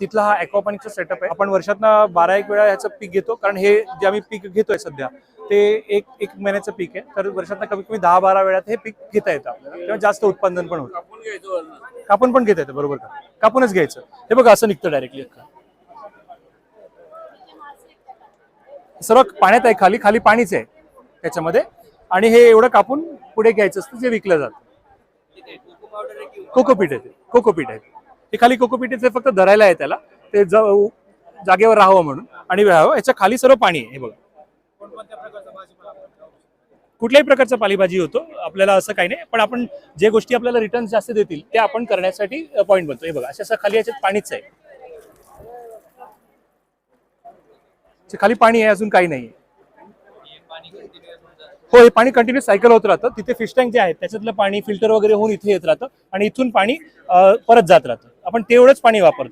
तिथला हा ॲक्वापॉनिकचा सेटअप आहे. आपण वर्षातनं बारा एक वेळा ह्याचं पीक घेतो कारण हे जे आम्ही पीक घेतोय सध्या ते एक एक महिन्याचं पीक आहे. तर वर्षातनं कमीत कमी दहा बारा वेळात हे पीक घेता येतं आपल्याला. तेव्हा जास्त उत्पादन पण होतं. कापून पण घेता येतं बरोबर का? कापूनच घ्यायचं. हे बघा असं निघतं डायरेक्टली सर्व पाण्यात आहे खाली खाली पाणीच आहे त्याच्यामध्ये. आणि हे एवढं कापून पुढे घ्यायचं असतं जे विकलं जातं. कोकोपीट आहे ते. कोकोपीट आहे हे खाली कोकोपीटीचे फक्त धरायला आहे त्याला. ते जाऊ जागेवर राहावं म्हणून आणि राहावं. याच्या खाली सर्व पाणी आहे हे बघा. कुठल्याही प्रकारचा पालेभाजी होतो. आपल्याला असं काही नाही. पण आपण जे गोष्टी आपल्याला रिटर्न जास्त देतील ते आपण करण्यासाठी पॉईंट बनतो. हे बघा. असं असं खाली याच्यात पाणीच आहे. खाली पाणी आहे अजून काही नाही. हो हे पाणी कंटिन्यू सायकल होत राहतं. तिथे फिश टँक जे आहे त्याच्यातलं पाणी फिल्टर वगैरे होऊन इथे येत राहतं. आणि इथून पाणी परत जात राहतं. आपण तेवढंच पाणी वापरतो.